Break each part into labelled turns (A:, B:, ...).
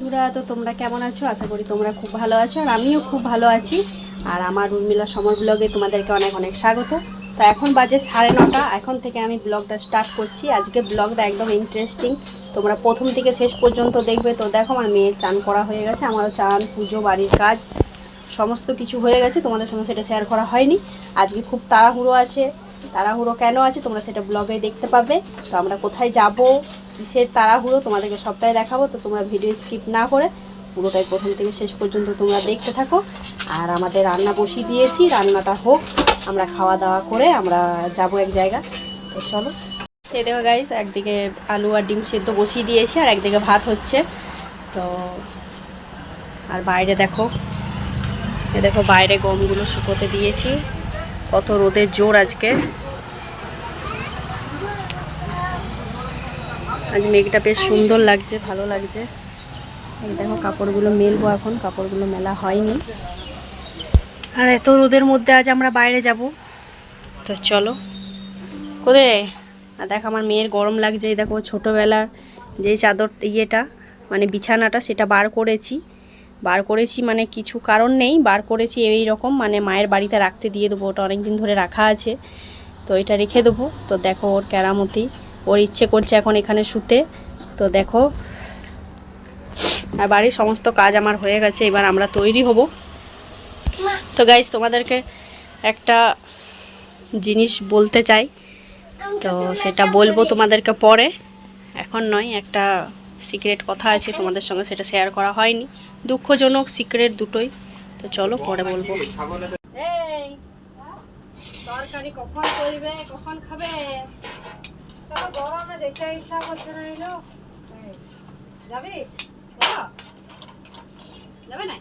A: বন্ধুরা, তো তোমরা কেমন আছো? আশা করি তোমরা খুব ভালো আছো, আর আমিও খুব ভালো আছি। আর আমার উর্মিলা সমর ব্লগে তোমাদেরকে অনেক অনেক স্বাগত। তো এখন বাজে সাড়ে নটা, এখন থেকে আমি ব্লগটা স্টার্ট করছি। আজকে ব্লগটা একদম ইন্টারেস্টিং তোমরা প্রথম থেকে শেষ পর্যন্ত দেখবে। তো দেখো, আমার মেয়ের চান করা হয়ে গেছে, আমারও চান, পুজো, বাড়ির কাজ, সমস্ত কিছু হয়ে গেছে। তোমাদের সঙ্গে সেটা শেয়ার করা হয়নি। আজকে খুব তাড়াহুড়ো আছে। তাড়াহুড়ো কেন আছে? তোমরা সেটা ব্লগে দেখতে পাবে। তো আমরা কোথায় যাব? কিসের তাড়াহুড়ো তোমাদেরকে সবটাই দেখাবো, তো তোমরা ভিডিও স্কিপ না করে পুরোটাই প্রথম থেকে শেষ পর্যন্ত তোমরা দেখতে থাকো। আর আমাদের রান্না বসিয়ে দিয়েছি, রান্নাটা হোক, আমরা খাওয়া দাওয়া করে আমরা যাব এক জায়গা তো চলো। এই দেখো গাইস একদিকে আলু আর ডিম সেদ্ধ বসিয়ে দিয়েছি, আর একদিকে ভাত হচ্ছে। তো আর বাইরে দেখো এ দেখো বাইরে গমগুলো শুকোতে দিয়েছি। কত রোদের জোর আজকে। আজ মেঘটা বেশ সুন্দর লাগছে, ভালো লাগছে। এই দেখো, কাপড়গুলো মেলবো এখন, কাপড়গুলো মেলা হয়নি। আর এত রোদের মধ্যে আজ আমরা বাইরে যাব। তো চলো। কোথায় আর দেখো, আমার মেয়ের গরম লাগছে। এই দেখো, ছোটোবেলার যেই চাদর ইয়েটা মানে বিছানাটা, সেটা বার করেছি। বার করেছি মানে কিছু কারণ নেই, বার করেছি এই রকম। মানে মায়ের বাড়িতে রাখতে দিয়ে দেবো, ওটা অনেক দিন ধরে রাখা আছে। তো এটা রেখে দেবো। তো দেখো ওর কেরামতি। ওর ইচ্ছে করছে এখন এখানে শুতে। তো দেখো, আর বাড়ির সমস্ত কাজ আমার হয়ে গেছে, এবার আমরা তৈরি হব। তো গাইজ তোমাদেরকে একটা জিনিস বলতে চাই। তো সেটা বলব তোমাদেরকে পরে। এখন নয়, একটা সিক্রেট কথা আছে, তোমাদের সঙ্গে সেটা শেয়ার করা হয়নি। দুঃখজনক সিক্রেট দুটোই। তো চলো পরে বলব। তরকারি কখন করবে, কখন খাবে?
B: দেখে ইচ্ছা করছে না এলো? যাবি?
A: যাবে না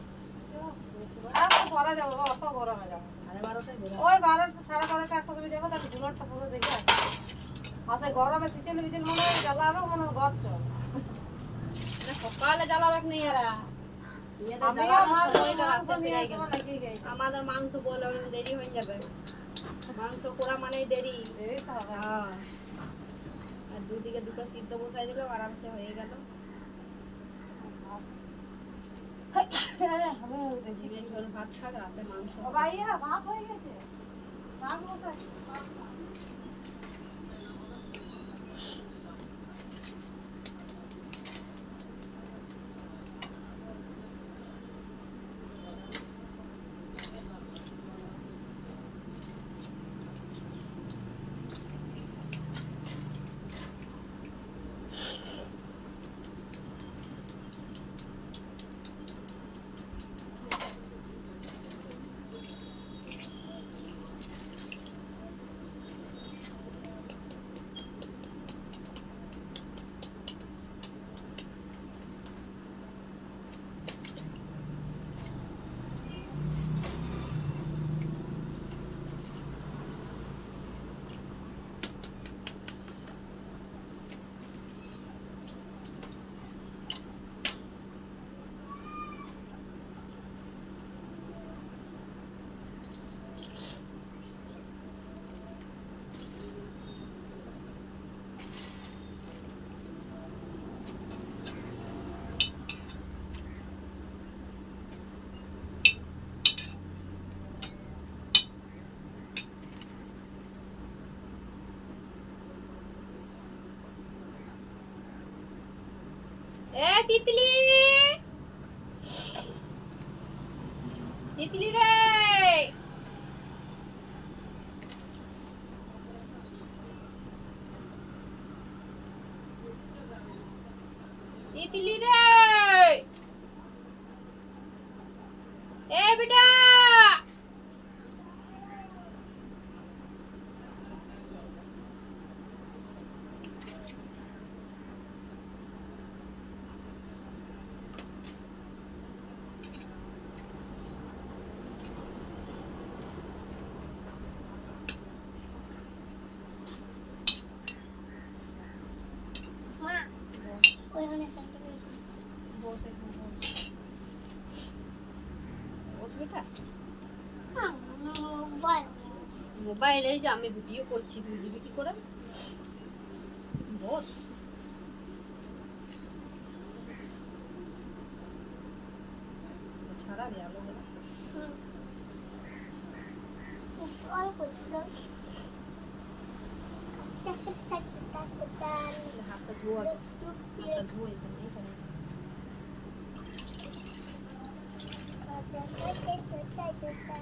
B: পরে যাব অত গরমে যাব।
A: সাড়ে বারোটায়
B: ওই বারো সাড়ে বারোটা একটা করে যাব তাকে ঝুলটটা পুরো দেখে আসি। আচ্ছা গরমে চিচিল বিচিল মনে হয় মনে হয়
A: সকালে নেই এরা? আমাদের মাংস বলে দেরি হয়ে যাবে। মাংস করা মানেই দেরি।
B: দেরি তো হবে।
A: দুদিকে দুটো সিদ্ধ বসাই দিলাম আরামসে হয়ে গেল
B: ভালো দেখি।
A: ভাত খাক রাতে মাংস
B: ও ভাইয়া ভাত হয়ে গেছে বসাই।
A: এ তিতলি তিতলি রে তিতলি রে এ বেটা বস বেটা এই যে আমি ভিডিও করছি তুই দিবি কি করে? বস।
C: চাকা চাকা চাকা
A: হাতটা ধোয়া ধোয়া এখানে এখানে
C: চাকা আইলো চাকা চাকা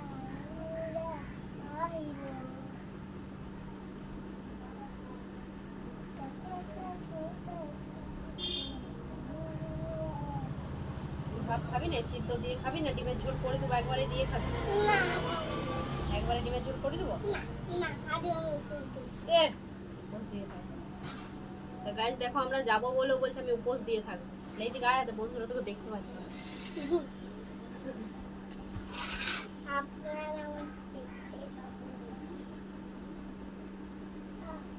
A: ভাত খাবি না? সিদ্ধ দিয়ে খাবি না? ডিমের ঝোল করে দেবো, একবারে দিয়ে খাবি? একবারে ডিমের ঝোল করে দেবো? উপোস দিয়ে থাক তো গাইজ দেখো আমরা যাব বলেও বলছে আমি উপোস দিয়ে থাকব। এই যে গায়ে বন্ধুরা, তোকে দেখতে পাচ্ছি। না
C: আমার দেখতে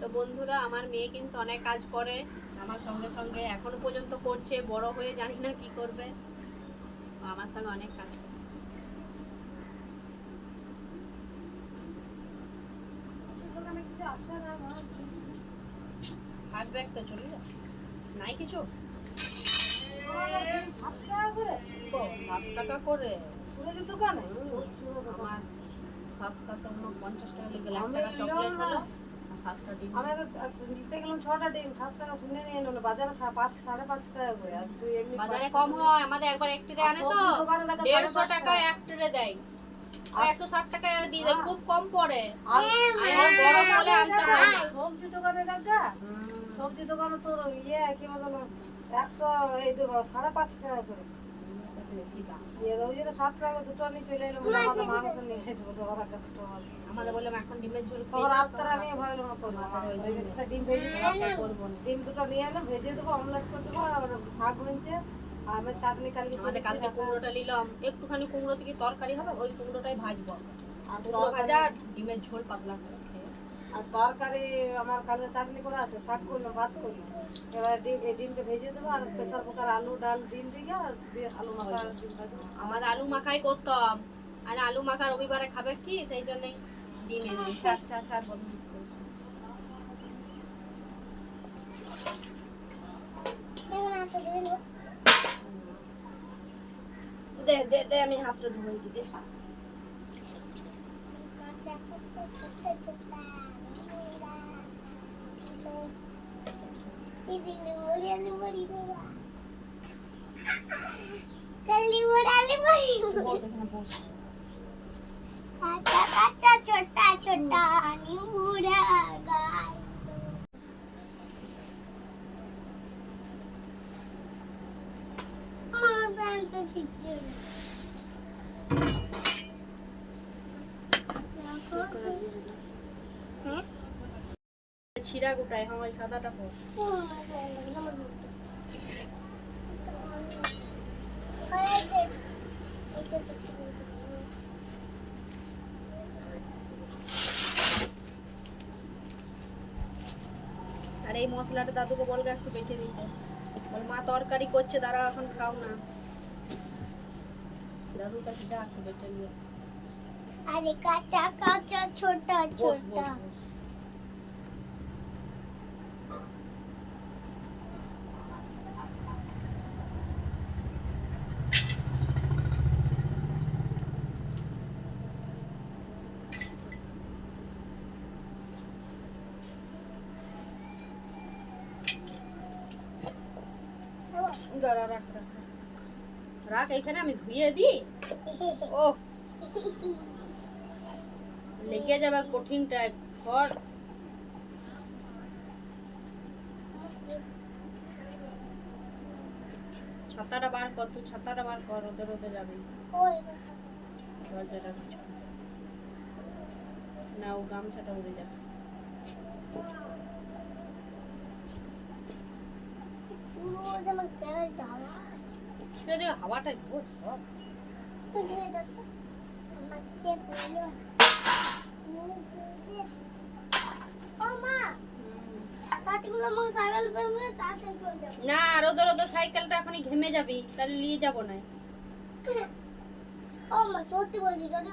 A: তো বন্ধুরা, আমার মেয়ে কিন্তু অনেক কাজ করে। আমার সঙ্গে সঙ্গে এখনও পর্যন্ত করছে, বড় হয়ে জানি না কি করবে। আমার সঙ্গে অনেক কাজ করে। নাই কিছু? টাকা করে। পঞ্চাশ টাকা লেগে এক টাকা চকলেট সাতটা ডিম।
B: আমি নিতে গেলাম ছটা ডিম সাত টাকা শুনে নিয়ে বাজারে পাঁচ সাড়ে পাঁচ টাকা করে আর তুই এমনি
A: বাজারে কম হয় আমাদের একবার এক ট্রে আনে তো
B: সবজি দোকানে
A: দেড়শো টাকা। এক ট্রে দেয়। একশো ষাট টাকা দিয়ে দেয় খুব কম পড়ে।
B: আর
A: গরম হলে আনতে হয়।
B: সবজি দোকানে সবজি দোকানে তোর ইয়ে কি বলো একশো এই তো সাড়ে পাঁচ টাকা করে। ইয়ে সাত টাকা দুটো নিয়ে চলে এলো মাংস নিয়ে এসবো তো ওরা দুটো হবে।
A: আমাদের বললাম এখন ডিমের ঝোল
B: তখন
A: খেয়ে
B: রাত করে আমি ভাবলাম করব ডিম ভেজে দেবো
A: করব না।
B: ডিম দুটো নিয়ে এলাম ভেজে দেবো অমলেট করে দেবো আর শাক হয়েছে আর আমি চাটনি কালকে
A: আমাদের কালকে কুমড়োটা নিলাম। একটুখানি কুমড়ো থেকে তরকারি হবে ওই কুমড়োটাই ভাজবো।
B: আর
A: কুমড়ো ভাজা আর ডিমের ঝোল পাতলা করে
B: আর তরকারি আমার কালকে চাটনি করা আছে শাক করলাম ভাত করলাম এবার ডিম ডিমটা ভেজে দেবো আর প্রেসার কুকার আলু ডাল ডিম দিয়ে আলু মাখা
A: আমাদের আলু মাখাই করতাম। আর আলু মাখা রবিবারে খাবে কি? সেই জন্যই ডিম এনে দিয়েছি আচ্ছা আচ্ছা আর বদমাইশ করিস না।
C: এখন আছে দেবেন
A: দে দে দে আমি হাতটা ধুয়ে দিতে
C: বলি
A: বস এখানে বস।
C: আমার প্যান্টটা খিচে হ্যাঁ
A: ছিঁড়া গোটায় হ্যাঁ ওই সাদাটা পর। আর এই মশলাটা দাদুকে বলবে একটু বেটে দিতে বল মা তরকারি করছে দাঁড়া এখন খাও না। দাদুর কাছে যা একটু বেটে নিয়ে
C: আরে কাঁচা কাঁচা ছোটা
A: বস,
C: ছোটা।
A: রাখ, এখানে আমি ধুয়ে দিই। ও লেগে যাবে কঠিনটা ফট ছাতাটা বার কর, তুই ছাতাটা বার কর, রোদে রোদে যাবি। দরজাটা না, ও গামছাটা উড়ে যাবে
C: চুলো যেমন কেন জ্বালা
A: যদি হাওয়াটা ঢোক সব
C: তুই দেখো আমাকে বলো ও মা তাতিগুলো আমাকে সাইকেল পেলে তাড়াতাড়ি করে যাব
A: না রোদে রোদে সাইকেলটা এখনই ঘেমে যাবি তাহলে নিয়ে যাব না।
C: ও মা সত্যি বলছি যদি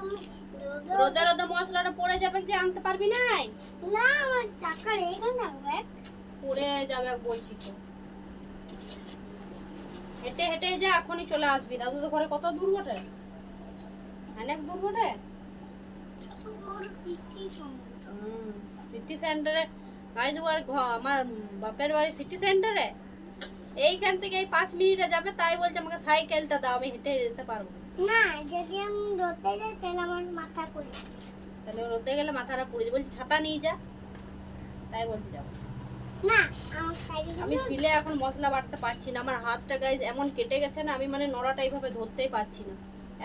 C: রোদে-
A: রোদে রোদে মশলাটা পড়ে যাবে যে আনতে পারবি না
C: না আমার চাকার এইখানে থাকবে
A: পড়ে যাবে বলছি তো। হেঁটে হেঁটে যা এখনই চলে আসবি। দাদু তো ঘরে কত দূর বটে? অনেক দূর বটে?
C: সিটি
A: সেন্টারে গাইজ আমার বাপের বাড়ি সিটি সেন্টারে এইখান থেকে এই পাঁচ মিনিটে যাবে তাই বলছে আমাকে সাইকেলটা দাও আমি হেঁটে যেতে পারব। না।
C: যদি আমি যাই তাহলে আমার মাথা পড়ে।
A: তাহলে রোদে গেলে মাথাটা পুড়ে যাবে। বলছি ছাতা নিয়ে যা। তাই বলছি যাব। আমি সিলে এখন মশলা বাটতে পারছি না আমার হাতটা গাইজ এমন কেটে গেছে না আমি মানে নড়াটা এইভাবে ধরতেই পারছি না।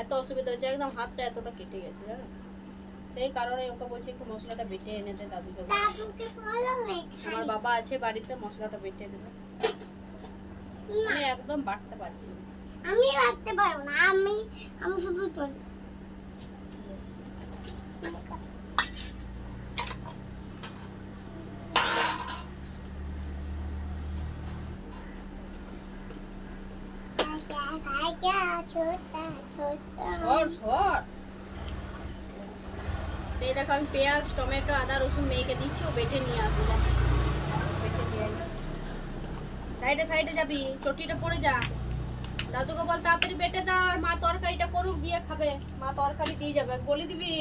A: এত অসুবিধা হচ্ছে একদম হাতটা এতটা কেটে গেছে জানো? সেই কারণে ওকে বলছি একটু মশলাটা বেটে এনে দে দাদুকে আমার বাবা আছে বাড়িতে মশলাটা বেটে দেবে। আমি একদম বাটতে পারছি না।
C: আমি রাখতে পারব না আমি আমি শুধু চলি ছোটা ছোটা
A: সর সর তো এই আমি পেঁয়াজ, টমেটো, আদা, রসুন মেয়েকে দিচ্ছি, ও বেটে নিয়ে। সাইডে সাইডে যাবি, চটিটা পড়ে যা। দাদুকে বল, তাড়াতাড়ি বেটে দাও আর মা তরকারিটা করুক বিয়ে খাবে। মা তরকারি দিয়ে যাবে। বলে দিবি।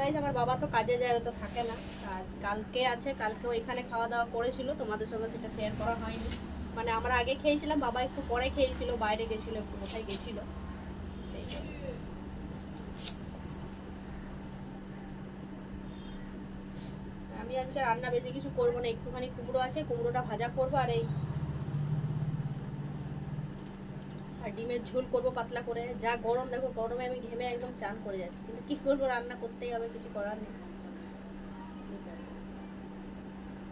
A: গাইজ আমার বাবা তো কাজে যায় তো থাকে না। আর কালকে আছে কালকেও এখানে খাওয়া দাওয়া করেছিল, তোমাদের সঙ্গে সেটা শেয়ার করা হয়নি। মানে আমরা আগে খেয়েছিলাম, বাবা একটু পরে খেয়েছিল, বাইরে গেছিল, একটু কোথায় গেছিল। সেই আমি আজকে রান্না বেশি কিছু করব না, একটুখানি কুমড়ো আছে, কুমড়োটা ভাজা করব, আর এই আর ডিমের ঝোল করব পাতলা করে। যা গরম, দেখো গরমে আমি ঘেমে একদম চান করে যাচ্ছি। কিন্তু কি করব, রান্না করতেই হবে, কিছু করার নেই।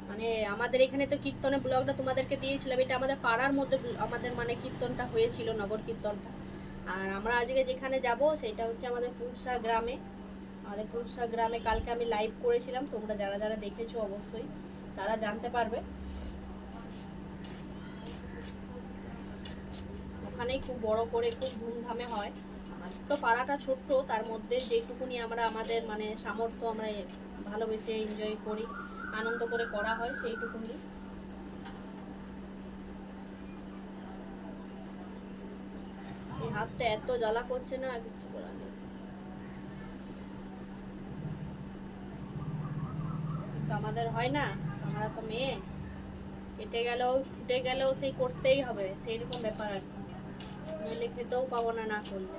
A: মানে আমাদের এখানে তো কীর্তনের ব্লগটা তোমাদেরকে দিয়েছিলাম। এটা আমাদের পাড়ার মধ্যে আমাদের মানে কীর্তনটা হয়েছিল, নগর কীর্তনটা। আর আমরা আজকে যেখানে যাব, সেটা হচ্ছে আমাদের পুরসা গ্রামে। আমাদের পুরসা গ্রামে কালকে আমি লাইভ করেছিলাম। তোমরা যারা যারা দেখেছ, অবশ্যই তারা জানতে পারবে। ওখানেই খুব বড় করে খুব ধুমধামে হয়। তো পাড়াটা ছোট্ট, তার মধ্যে যেটুকুনি আমরা আমাদের মানে সামর্থ্য আমরা ভালোবেসে এনজয় করি, আনন্দ করে করা হয় সেইটুকুনি। এই হাতটা এত জ্বালা করছে না কিচ্ছু করার নেই। আমাদের হয় না, আমরা তো মেয়ে। কেটে গেলেও, ফুটে গেলেও সেই করতেই হবে সেই রকম ব্যাপার আর কি। নইলে খেতেও পাবো না না করলে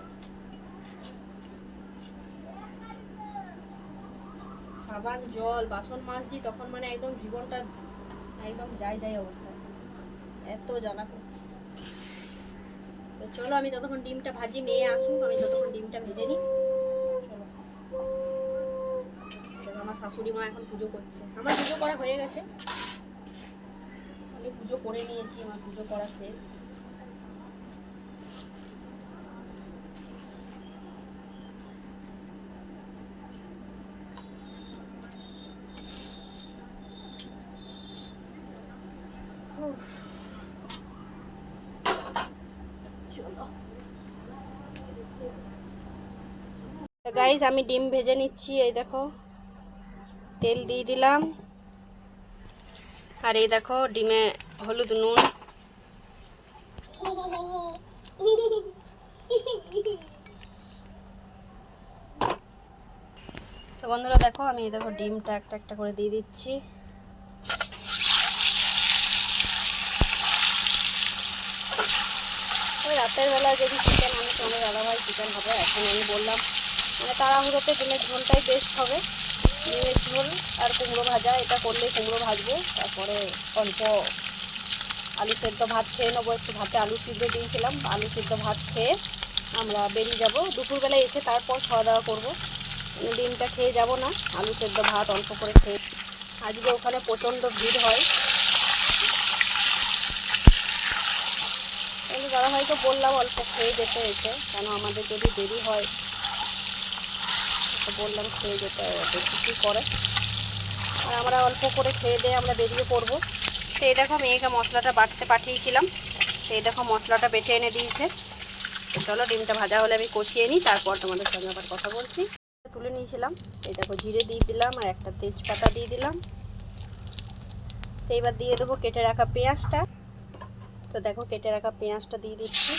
A: সাবান, জল, বাসন মাজছি, তখন মানে একদম জীবনটা একদম যাই যাই অবস্থা। এত জ্বালা করছে। তো চলো, আমি ততক্ষণ ডিমটা ভাজি, মেয়ে আসুক, আমি ততক্ষণ ডিমটা ভেজে নিই। চলো। আমার শাশুড়ি মা এখন পুজো করছে। আমার পুজো করা হয়ে গেছে। আমি পুজো করে নিয়েছি, আমার পুজো করা শেষ। গাইজ আমি ডিম ভেজে নিচ্ছি, এই দেখো। তেল দিয়ে দিলাম। আর এই দেখো, ডিমে হলুদ, নুন। তো বন্ধুরা, দেখো, আমি এই দেখো ডিমটা একটা একটা করে দিয়ে দিচ্ছি। রাতের বেলা যদি চিকেন আমি তোমাদের দাদাভাই চিকেন হবে, এখন আমি বললাম। মানে তাড়াহুড়োতে ডিমের ঝোলটাই বেস্ট হবে। ডিমের ঝোল আর কুমড়ো ভাজা, এটা করলে কুমড়ো ভাজবো। তারপরে অল্প আলু সেদ্ধ ভাত খেয়ে নেব। একটু ভাতে আলু সিদ্ধ দিয়েছিলাম আলু সিদ্ধ ভাত খেয়ে আমরা বেরিয়ে যাব। দুপুরবেলায় এসে তারপর খাওয়া দাওয়া করব। মানে ডিমটা খেয়ে যাব না। আলু সেদ্ধ ভাত অল্প করে খেয়ে আজকে ওখানে প্রচণ্ড ভিড় হয়। কিন্তু দাদা ভাইকে বললাম অল্প খেয়ে যেতে এসে। কেন আমাদের যদি দেরি হয়? তো বললাম খেয়ে যেতে দেখি কী করে? আর আমরা অল্প করে খেয়ে দিয়ে আমরা বেরিয়ে পড়ব। তো এই দেখো মেয়েকে মশলাটা বাটতে পাঠিয়েছিলাম, তো এই দেখো মশলাটা বেটে এনে দিয়েছে। চলো ডিমটা ভাজা হলে আমি কষিয়ে নিই, তারপর তোমাদের সঙ্গে আবার কথা বলছি। তুলে নিয়েছিলাম, এই দেখো জিরে দিয়ে দিলাম আর একটা তেজপাতা দিয়ে দিলাম। তো এবার দিয়ে দেবো কেটে রাখা পেঁয়াজটা। তো দেখো কেটে রাখা পেঁয়াজটা দিয়ে দিচ্ছি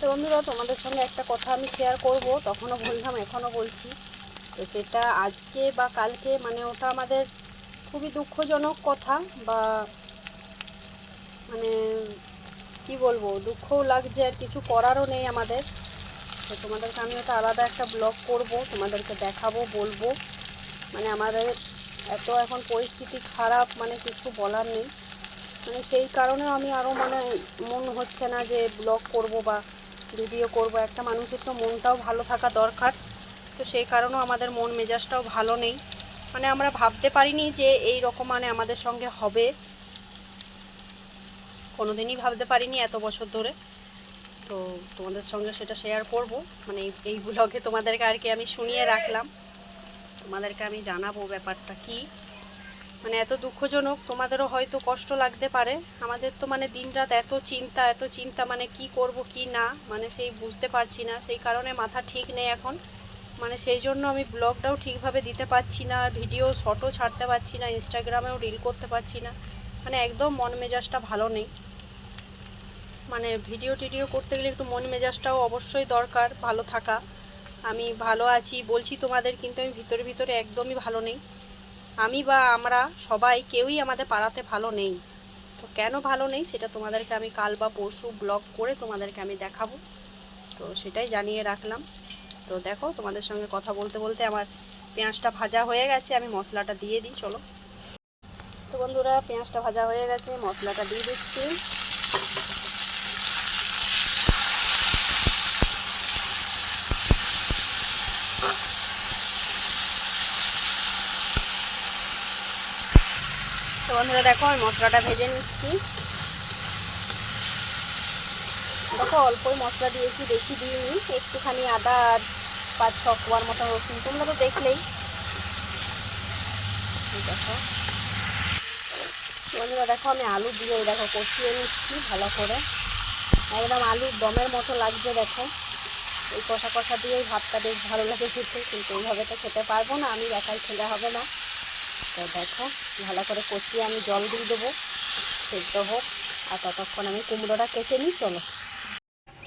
A: তো বন্ধুরা, তোমাদের সঙ্গে একটা কথা আমি শেয়ার করব। তখনও বললাম, এখনও বলছি। তো সেটা আজকে বা কালকে মানে ওটা আমাদের খুবই দুঃখজনক কথা বা মানে কি বলব, দুঃখও লাগছে, আর কিছু করারও নেই আমাদের। তো তোমাদেরকে আমি ওটা আলাদা একটা ব্লগ করব, তোমাদেরকে দেখাবো, বলব। মানে আমাদের এত এখন পরিস্থিতি খারাপ মানে কিছু বলার নেই। মানে সেই কারণেও আমি আরও মানে মন হচ্ছে না যে ব্লগ করব বা ভিডিও করব, একটা মানুষের তো মনটাও ভালো থাকা দরকার। তো সেই কারণেও আমাদের মন মেজাজটাও ভালো নেই। মানে আমরা ভাবতে পারিনি যে এই রকম মানে আমাদের সঙ্গে হবে। কোনোদিনই ভাবতে পারিনি এত বছর ধরে। তো তোমাদের সঙ্গে সেটা শেয়ার করব। মানে এই- এই ব্লগে তোমাদেরকে আর কি আমি শুনিয়ে রাখলাম। তোমাদেরকে আমি জানাব ব্যাপারটা কি। মানে এত দুঃখজনক। তোমাদেরও হয়তো কষ্ট লাগতে পারে। আমাদের তো মানে দিনরাত এত চিন্তা এত চিন্তা মানে কি করব, কি না মানে সেই বুঝতে পারছি না। সেই কারণে মাথা ঠিক নেই এখন। মানে সেই জন্য আমি ব্লগটাও ঠিকভাবে দিতে পারছি না ভিডিও শর্টও ছাড়তে পারছি না, ইনস্টাগ্রামেও রিল করতে পারছি না। মানে একদম মন মেজাজটা ভালো নেই। মানে ভিডিও টিডিও করতে গেলে একটু মন মেজাজটাও অবশ্যই দরকার, ভালো থাকা। আমি ভালো আছি, বলছি তোমাদের, কিন্তু আমি ভিতরে ভিতরে একদমই ভালো নেই। আমি বা আমরা সবাই কেউই আমাদের পাড়াতে ভালো নেই। তো কেন ভালো নেই সেটা তোমাদেরকে আমি কাল বা পরশু ব্লগ করে তোমাদেরকে আমি দেখাবো। তো সেটাই জানিয়ে রাখলাম। তো দেখো তোমাদের সঙ্গে কথা বলতে বলতে আমার পেঁয়াজটা ভাজা হয়ে গেছে, আমি মশলাটা দিয়ে দিই, চলো। তো বন্ধুরা, পেঁয়াজটা ভাজা হয়ে গেছে, মশলাটা দিয়ে দিচ্ছি। দেখো, আমি মশলাটা ভেজে নিচ্ছি। দেখো, অল্পই মশলা দিয়েছি, বেশি দিইনি। একটুখানি আদা আর পাঁচ ছ কোয়ার মতো রসুন। তোমরা তো দেখলেই। দেখো। বন্ধুরা, দেখো, আমি আলু দিয়ে দেখো কষিয়ে নিচ্ছি ভালো করে। একদম আলুর দমের মতো লাগছে, দেখো। এই কষা কষা দিয়েই ভাতটা বেশ ভালো লাগে খেতে, কিন্তু এইভাবে তো খেতে পারব না, আমি একাই খেলে হবে না। তো দেখো, ভালো করে কষিয়ে আমি জল দিয়ে দেবো, সেদ্ধ হোক। আর ততক্ষণ আমি কুমড়োটা কেটে নিই, চলো।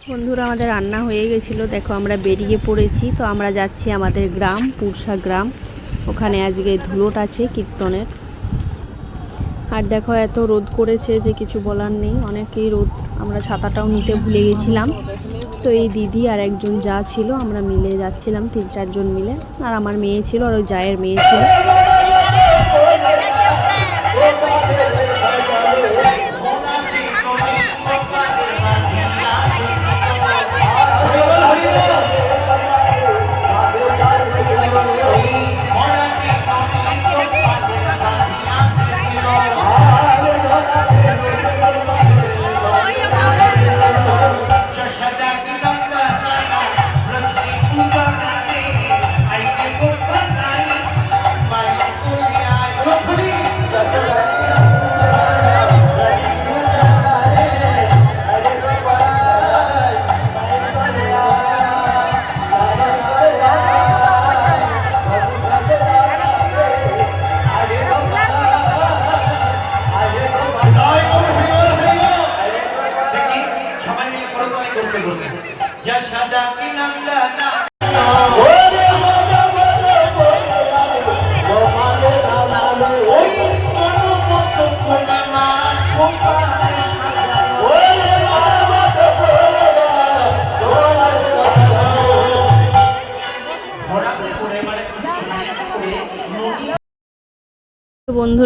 D: বন্ধুরা, আমাদের রান্না হয়ে গেছিল। দেখো, আমরা বেরিয়ে পড়েছি। তো আমরা যাচ্ছি আমাদের গ্রাম, পুরসা গ্রাম। ওখানে আজকে ধুলোট আছে কীর্তনের। আর দেখো, এত রোদ করেছে যে কিছু বলার নেই। অনেকেই রোদ, আমরা ছাতাটাও নিতে ভুলে গেছিলাম। তো এই দিদি আর একজন যা ছিল, আমরা মিলে যাচ্ছিলাম, তিন চারজন মিলে। আর আমার মেয়ে ছিল আর ওই জায়ের মেয়ে ছিল।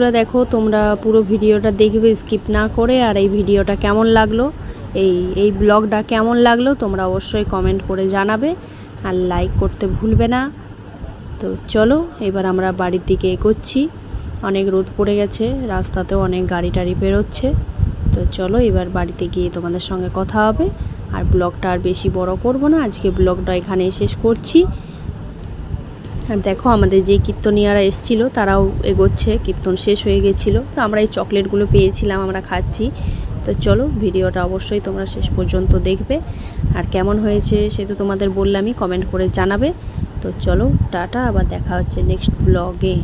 D: বন্ধুরা, দেখো তোমরা পুরো ভিডিওটা দেখবে স্কিপ না করে, আর এই ভিডিওটা কেমন লাগল, এই এই ব্লগটা কেমন লাগল, তোমরা অবশ্যই কমেন্ট করে জানাবে, আর লাইক করতে ভুলবে না। তো চলো, এবার আমরা বাড়ির দিকে এগোচ্ছি, অনেক রোদ পড়ে গেছে, রাস্তাতেও অনেক গাড়ি টাড়ি বেরোচ্ছে। তো চলো, এবার বাড়িতে গিয়ে তোমাদের সঙ্গে কথা হবে, আর ব্লগটা আর বেশি বড় করব না, আজকে ব্লগটা এখানেই শেষ করছি। আর দেখো আমাদের যে কীর্তনিয়ারা এসছিল, তারাও এগোচ্ছে, কীর্তন শেষ হয়ে গেছিল। তো আমরা এই চকলেটগুলো পেয়েছিলাম, আমরা খাচ্ছি। তো চলো ভিডিওটা অবশ্যই তোমরা শেষ পর্যন্ত দেখবে। আর কেমন হয়েছে সে তো তোমাদের বললামই, কমেন্ট করে জানাবে। তো চলো, টাটা, আবার দেখা হচ্ছে নেক্সট ব্লগে